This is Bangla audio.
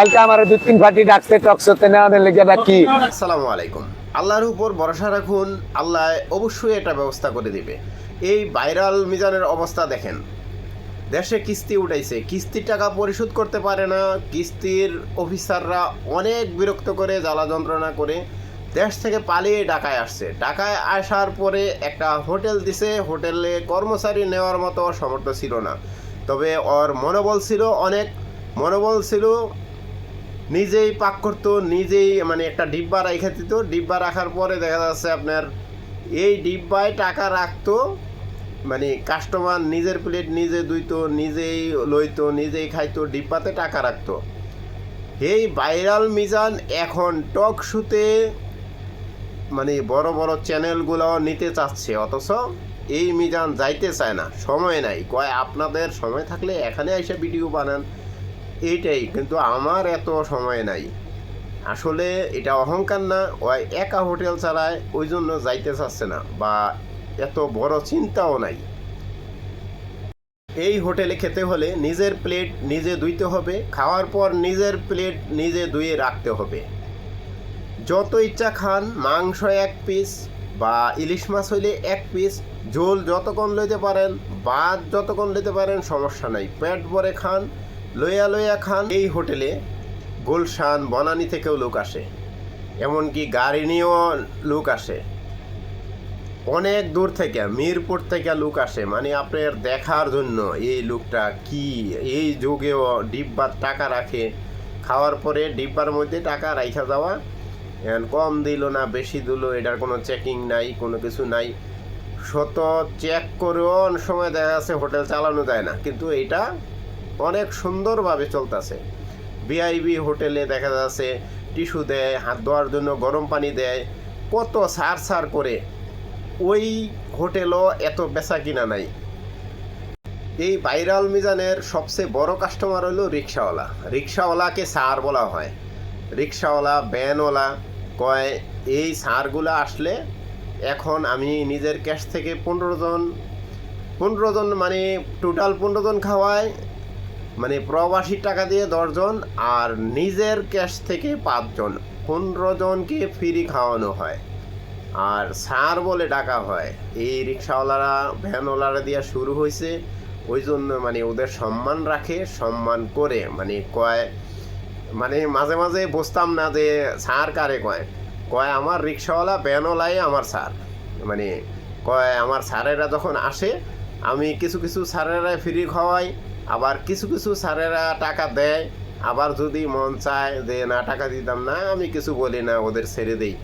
কালকে আমার দুই তিন ফাটি ডাকছে, টকশোতে নেওয়ার লেগে নাকি আসসালামু আলাইকুম। আল্লাহর উপর ভরসা রাখুন, আল্লাহ অবশ্যই এটা ব্যবস্থা করে দিবে। এই ভাইরাল মিজানের অবস্থা দেখেন। দেশে কিস্তি উঠাইছে। কিস্তির টাকা পরিশোধ করতে পারে না। কিস্তির অফিসাররা অনেক বিরক্ত করে, জ্বালা যন্ত্রণা করে দেশ থেকে পালিয়ে ঢাকায় আসছে। ঢাকায় আসার পরে একটা হোটেল দিছে। হোটেলে কর্মচারী নেওয়ার মতো সমর্থ ছিল না। তবে ওর মনোবল ছিল অনেক। মনোবল ছিল নিজেই পাক করতো, নিজেই মানে একটা ডিব্বা রেখে দিত। ডিব্বা রাখার পরে দেখা যাচ্ছে আপনার এই ডিব্বায় টাকা রাখতো মানে কাস্টমার নিজের প্লেট নিজে ধুইতো নিজেই লইতো, নিজেই খাইতো, ডিব্বাতে টাকা রাখতো। এই ভাইরাল মিজান এখন টক শুতে মানে বড় বড় চ্যানেলগুলো নিতে চাচ্ছে, অথচ এই মিজান যাইতে চায় না, সময় নাই। কয়, আপনাদের সময় থাকলে এখানে এসে ভিডিও বানান। এইটাই, কিন্তু আমার এত সময় নাই। আসলে এটা অহংকার না, ওই একা হোটেল চালায় ওই জন্য যাইতে চাচ্ছে না, বা এত বড় চিন্তাও নাই। এই হোটেলে খেতে হলে নিজের প্লেট নিজে ধুইতে হবে, খাওয়ার পর নিজের প্লেট নিজে ধুয়ে রাখতে হবে। যত ইচ্ছা খান, মাংস এক পিস বা ইলিশ মাছ হইলে এক পিস, ঝোল যতক্ষণ লইতে পারেন, ভাত যতক্ষণ লইতে পারেন, সমস্যা নাই। পেট ভরে খান লইয়া লইয়া খান, এই হোটেলে গুলশান, বনানী থেকেও লোক আসে। এমনকি গাড়ি নিয়েও লোক আসে। অনেক দূর থেকে, মিরপুর থেকে লোক আসে। মানে আপনার দেখার জন্য এই লোকটা কি, এই যুগেও ডিব্বার টাকা রাখে। খাওয়ার পরে ডিব্বার মধ্যে টাকা রাইখা যাওয়া কম দিল না, বেশি দিল, এটার কোনো চেকিং নাই, কোনো কিছু নাই। শত চেক করেও অনেক সময় দেখা যাচ্ছে হোটেল চালানো যায় না। কিন্তু এটা অনেক সুন্দরভাবে চলতেছে। ভিআইবি হোটেলে দেখা যাচ্ছে, টিস্যু দেয়, হাত ধোয়ার জন্য গরম পানি দেয়, কত সার সার করে। ওই হোটেলও এত বেচা কিনা নাই। এই ভাইরাল মিজানের সবচেয়ে বড় কাস্টমার হলো রিক্সাওয়ালা রিক্সাওয়ালাকে সার বলা হয়। রিক্সাওয়ালা ভ্যানওয়ালা কয়, এই সারগুলো আসলে এখন আমি নিজের ক্যাশ থেকে পনেরো জন পনেরো জন মানে টোটাল পনেরো জন খাওয়ায় মানে প্রবাসী টাকা দিয়ে দশজন আর নিজের ক্যাশ থেকে পাঁচজন পনেরো জনকে ফ্রি খাওয়ানো হয়। আর সার বলে ডাকা হয়, এই রিক্সাওয়ালারা ভ্যানওয়ালারা দিয়ে শুরু হয়েছে ওই জন্য মানে ওদের সম্মান রাখে, সম্মান করে মানে কয় মানে মাঝে মাঝে বুঝতাম না যে সার কারে কয়। কয়, আমার রিক্সাওয়ালা ভ্যানওয়ালাই আমার স্যার। মানে কয়, আমার স্যারেরা যখন আসে, আমি কিছু কিছু স্যারেরা ফ্রি খাওয়াই আবার কিছু কিছু স্যারেরা টাকা দেয়, আবার যদি মন চায় যে না, টাকা দিতাম না, আমি কিছু বলি না, ওদের ছেড়ে দেই।